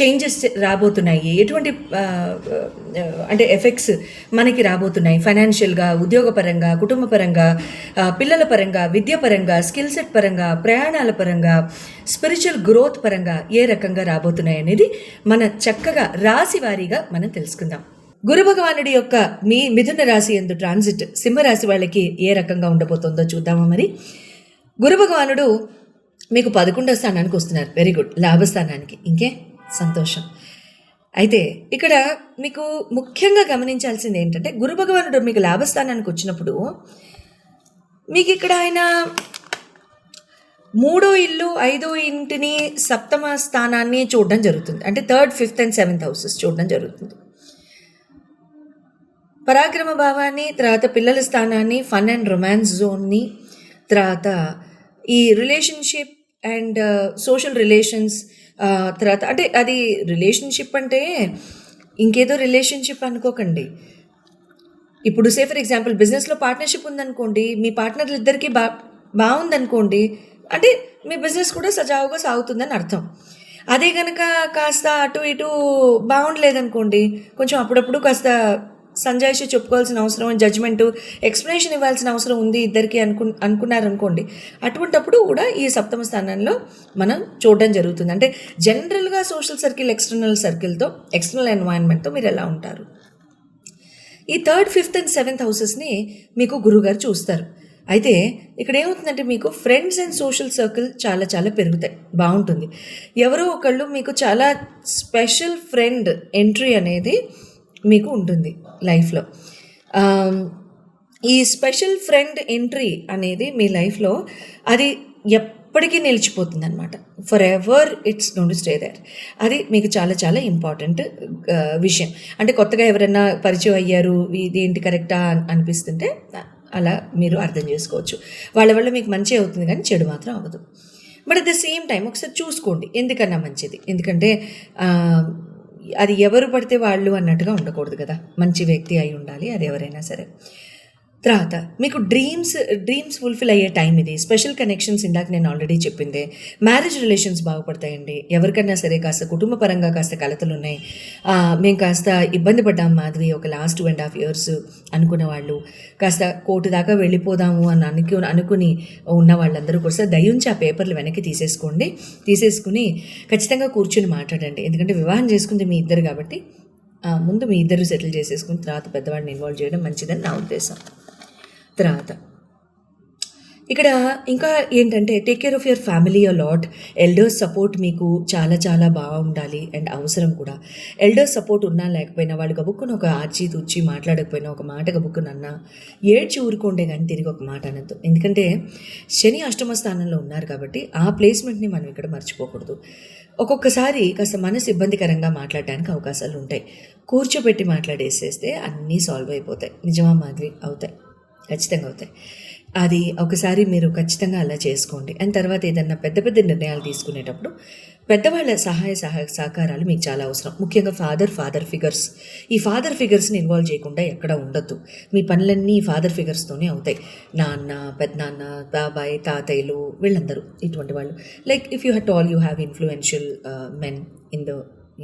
Changes రాబోతున్నాయి. ఎటువంటి అంటే ఎఫెక్ట్స్ మనకి రాబోతున్నాయి. ఫైనాన్షియల్గా ఉద్యోగపరంగా కుటుంబపరంగా పరంగా పిల్లల పరంగా విద్య పరంగా స్కిల్ సెట్ పరంగా ప్రయాణాల పరంగా స్పిరిచువల్ గ్రోత్ పరంగా ఏ రకంగా రాబోతున్నాయి అనేది మన చక్కగా రాశి వారీగా మనం తెలుసుకుందాం. గురు భగవానుడి యొక్క మీ మిథున రాశి ఎందు ట్రాన్సిట్ సింహరాశి వాళ్ళకి ఏ రకంగా ఉండబోతుందో చూద్దామా మరి. గురు భగవానుడు మీకు పదకొండో స్థానానికి వస్తున్నారు. Very good. లాభస్థానానికి. ఇంకే? సంతోషం. అయితే ఇక్కడ మీకు ముఖ్యంగా గమనించాల్సింది ఏంటంటే గురు భగవానుడు మీకు లాభస్థానానికి వచ్చినప్పుడు మీకు ఇక్కడ ఆయన మూడో ఇల్లు ఐదో ఇంటిని సప్తమ స్థానాన్ని చూడడం జరుగుతుంది. అంటే third fifth and seventh houses చూడడం జరుగుతుంది. పరాక్రమ భావాన్ని తర్వాత పిల్లల స్థానాన్ని ఫన్ అండ్ రొమాన్స్ జోన్ని తర్వాత ఈ relationship and uh, social relations uh, తర్వాత అంటే అది రిలేషన్షిప్ అంటే ఇంకేదో రిలేషన్షిప్ అనుకోకండి. ఇప్పుడు సే ఫర్ ఎగ్జాంపుల్ బిజినెస్లో పార్ట్నర్షిప్ ఉందనుకోండి మీ పార్ట్నర్లు ఇద్దరికి బా బాగుందనుకోండి అంటే మీ బిజినెస్ కూడా సజావుగా సాగుతుందని అర్థం. అదే కనుక కాస్త అటు ఇటు బాగుండలేదనుకోండి కొంచెం అప్పుడప్పుడు కాస్త సంజాయిషి చెప్పుకోవాల్సిన అవసరం జడ్జ్మెంట్ ఎక్స్ప్లెనేషన్ ఇవ్వాల్సిన అవసరం ఉంది ఇద్దరికి అనుకు అనుకున్నారనుకోండి. అటువంటప్పుడు కూడా ఈ సప్తమ స్థానంలో మనం చూడడం జరుగుతుంది. అంటే జనరల్గా సోషల్ సర్కిల్ ఎక్స్టర్నల్ సర్కిల్తో ఎక్స్టర్నల్ ఎన్వైరన్మెంట్తో మీరు ఎలా ఉంటారు? ఈ థర్డ్ ఫిఫ్త్ అండ్ సెవెంత్ హౌసెస్ని మీకు గురుగారు చూస్తారు. అయితే ఇక్కడ ఏమవుతుందంటే మీకు ఫ్రెండ్స్ అండ్ సోషల్ సర్కిల్ చాలా చాలా పెరుగుతాయి. బాగుంటుంది. ఎవరో ఒకళ్ళు మీకు చాలా స్పెషల్ ఫ్రెండ్ ఎంట్రీ అనేది మీకు ఉంటుంది లైఫ్లో. ఈ స్పెషల్ ఫ్రెండ్ ఎంట్రీ అనేది మీ లైఫ్లో అది ఎప్పటికీ నిలిచిపోతుంది అనమాట forever it's don't stay there అది మీకు చాలా చాలా ఇంపార్టెంట్ విషయం. అంటే కొత్తగా ఎవరైనా పరిచయం అయ్యారు ఇది ఏంటి కరెక్టా అనిపిస్తుంటే అలా మీరు అర్థం చేసుకోవచ్చు. వాళ్ళ వల్ల మీకు మంచి అవుతుంది కానీ చెడు మాత్రం అవ్వదు. But at the same time ఒకసారి చూసుకోండి ఎందుకన్నా మంచిది? ఎందుకంటే అది ఎవరు పడితే వాళ్ళు అన్నట్టుగా ఉండకూడదు కదా. మంచి వ్యక్తి అయి ఉండాలి అది ఎవరైనా సరే. తర్వాత మీకు డ్రీమ్స్ డ్రీమ్స్ ఫుల్ఫిల్ అయ్యే టైం ఇది. స్పెషల్ కనెక్షన్స్ ఇందాక నేను ఆల్రెడీ చెప్పిందే. మ్యారేజ్ రిలేషన్స్ బాగుపడతాయండి. ఎవరికైనా సరే కాస్త కుటుంబ పరంగా కాస్త కలతలు ఉన్నాయి. మేము కాస్త ఇబ్బంది పడ్డాం మాధవి ఒక last two and half years అనుకున్న వాళ్ళు. కాస్త కోర్టు దాకా వెళ్ళిపోదాము అని అనుకు అనుకుని ఉన్న వాళ్ళందరూ కూడా దయించి ఆ పేపర్లు వెనక్కి తీసేసుకోండి. తీసేసుకుని ఖచ్చితంగా కూర్చుని మాట్లాడండి. ఎందుకంటే వివాహం చేసుకుంది మీ ఇద్దరు కాబట్టి ముందు మీ ఇద్దరు సెటిల్ చేసేసుకుని తర్వాత పెద్దవాడిని ఇన్వాల్వ్ చేయడం మంచిదని నా ఉద్దేశం. తర్వాత ఇక్కడ ఇంకా ఏంటంటే take care of your family a lot elders support మీకు చాలా చాలా బాగా ఉండాలి. అండ్ అవసరం కూడా. ఎల్డర్స్ సపోర్ట్ ఉన్నా లేకపోయినా వాళ్ళు గబుక్కున ఒక ఆర్చి తూర్చి మాట్లాడకపోయినా ఒక మాట గబుక్కునన్నా ఏడ్చి ఊరుకోండే కానీ తిరిగి ఒక మాట అనద్దు. ఎందుకంటే శని అష్టమ స్థానంలో ఉన్నారు కాబట్టి ఆ ప్లేస్మెంట్ని మనం ఇక్కడ మర్చిపోకూడదు. ఒక్కొక్కసారి కాస్త మనసు ఇబ్బందికరంగా మాట్లాడడానికి అవకాశాలు ఉంటాయి. కూర్చోబెట్టి మాట్లాడేసేస్తే అన్నీ సాల్వ్ అయిపోతాయి. నిజమా మాదిరి అవుతాయి. ఖచ్చితంగా అవుతాయి. అది ఒకసారి మీరు ఖచ్చితంగా అలా చేసుకోండి. అండ్ తర్వాత ఏదన్నా పెద్ద పెద్ద నిర్ణయాలు తీసుకునేటప్పుడు పెద్దవాళ్ళ సహాయ సహాయ సహకారాలు మీకు చాలా అవసరం. ముఖ్యంగా ఫాదర్ ఫాదర్ ఫిగర్స్. ఈ ఫాదర్ ఫిగర్స్ని ఇన్వాల్వ్ చేయకుండా ఎక్కడ ఉండొద్దు. మీ పనులన్నీ ఫాదర్ ఫిగర్స్తోనే అవుతాయి. నాన్న పెద్దనాన్న బాబాయ్ తాతయ్యలు వీళ్ళందరూ ఇటువంటి వాళ్ళు. Like if you had all you have influential men in the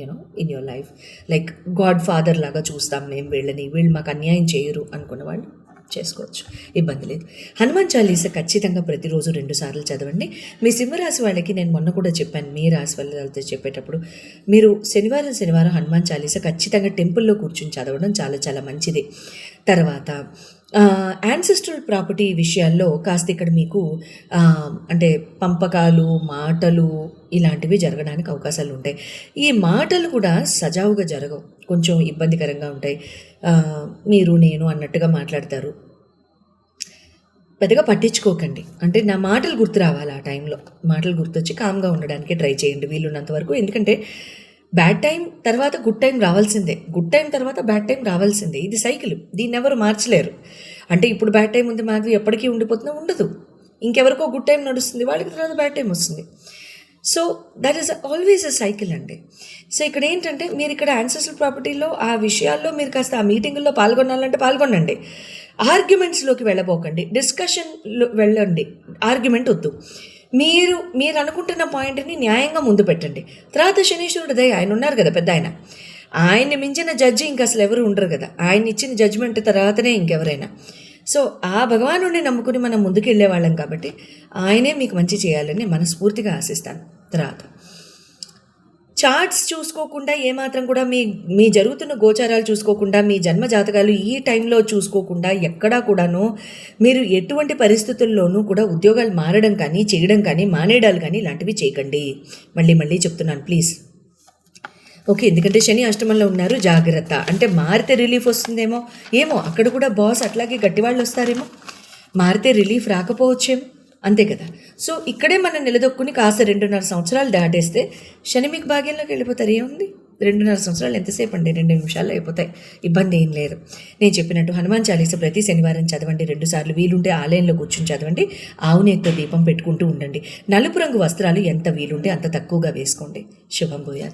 you know in your life. Like god father లాగా చూస్తాం మేము వీళ్ళని. వీళ్ళు మాకు అన్యాయం చేయరు అనుకున్న వాళ్ళు చేసుకోవచ్చు. ఇబ్బంది లేదు. హనుమాన్ చాలీస ఖచ్చితంగా ప్రతిరోజు రెండు సార్లు చదవండి. మీ సింహరాశి వాళ్ళకి నేను మొన్న కూడా చెప్పాను మీ రాశి వాళ్ళతో చెప్పేటప్పుడు. మీరు శనివారం శనివారం హనుమాన్ చాలీస ఖచ్చితంగా టెంపుల్లో కూర్చుని చదవడం చాలా చాలా మంచిది. తర్వాత యాన్సిస్ట్రల్ ప్రాపర్టీ విషయాల్లో కాస్త ఇక్కడ మీకు అంటే పంపకాలు మాటలు ఇలాంటివి జరగడానికి అవకాశాలు ఉంటాయి. ఈ మాటలు కూడా సజావుగా జరగవు. కొంచెం ఇబ్బందికరంగా ఉంటాయి. మీరు నేను అన్నట్టుగా మాట్లాడతారు. పెద్దగా పట్టించుకోకండి. అంటే నా మాటలు గుర్తు రావాలి ఆ టైంలో. మాటలు గుర్తొచ్చి కామ్గా ఉండడానికి ట్రై చేయండి వీలున్నంత వరకు. ఎందుకంటే బ్యాడ్ టైం తర్వాత గుడ్ టైం రావాల్సిందే. గుడ్ టైం తర్వాత బ్యాడ్ టైం రావాల్సిందే. ఇది సైకిల్. దీన్ని ఎవరు మార్చలేరు. అంటే ఇప్పుడు బ్యాడ్ టైం ఉంది మాధవి ఎప్పటికీ ఉండిపోతుందో ఉండదు. ఇంకెవరికో గుడ్ టైం నడుస్తుంది వాళ్ళకి తర్వాత బ్యాడ్ టైం వస్తుంది. So that is always a cycle అండి. సో ఇక్కడ ఏంటంటే మీరు ఇక్కడ యాన్సెస్ట్రల్ ప్రాపర్టీలో ఆ విషయాల్లో మీరు కాస్త ఆ మీటింగుల్లో పాల్గొనాలంటే పాల్గొనండి. ఆర్గ్యుమెంట్స్లోకి వెళ్ళబోకండి. డిస్కషన్లో వెళ్ళండి. ఆర్గ్యుమెంట్ వద్దు. మీరు మీరు అనుకుంటున్న పాయింట్ని న్యాయంగా ముందు పెట్టండి. తర్వాత శనీశ్వరుడు దయ ఆయన ఉన్నారు కదా పెద్ద ఆయన. ఆయన్ని మించిన జడ్జి ఇంకా అసలు ఎవరు ఉండరు కదా. ఆయన ఇచ్చిన జడ్జిమెంట్ తర్వాతనే ఇంకెవరైనా. సో ఆ భగవానుడిని నమ్ముకుని మనం ముందుకు వాళ్ళం కాబట్టి ఆయనే మీకు మంచి చేయాలని మనస్ఫూర్తిగా ఆశిస్తాను. తర్వాత చార్ట్స్ చూసుకోకుండా ఏమాత్రం కూడా మీ మీ జరుగుతున్న గోచారాలు చూసుకోకుండా మీ జన్మ జాతకాలు ఈ టైంలో చూసుకోకుండా ఎక్కడా కూడాను మీరు ఎటువంటి పరిస్థితుల్లోనూ కూడా ఉద్యోగాలు మారడం కానీ చేయడం కానీ మానేయడాలు కానీ ఇలాంటివి చేయకండి. మళ్ళీ మళ్ళీ చెప్తున్నాను ప్లీజ్. ఓకే ఎందుకంటే శని అష్టమంలో ఉన్నారు జాగ్రత్త. అంటే మారితే రిలీఫ్ వస్తుందేమో? ఏమో అక్కడ కూడా బాస్ అట్లాగే గట్టివాళ్ళు వస్తారేమో? మారితే రిలీఫ్ రాకపోవచ్చేమో? అంతే కదా. సో ఇక్కడే మనం నిలదొక్కుని కాస్త రెండున్నర సంవత్సరాలు దాటేస్తే శని మీకు భాగ్యంలోకి వెళ్ళిపోతారు. ఏముంది? రెండున్నర సంవత్సరాలు ఎంతసేపు అండి? రెండు నిమిషాల్లో అయిపోతాయి. ఇబ్బంది ఏం లేదు. నేను చెప్పినట్టు హనుమాన్ చాలీస ప్రతి శనివారం చదవండి. రెండుసార్లు వీలుంటే ఆలయంలో కూర్చుని చదవండి. ఆవునేతో దీపం పెట్టుకుంటూ ఉండండి. నలుపు రంగు వస్త్రాలు ఎంత వీలుంటే అంత తక్కువగా వేసుకోండి. శుభం భూయాత్.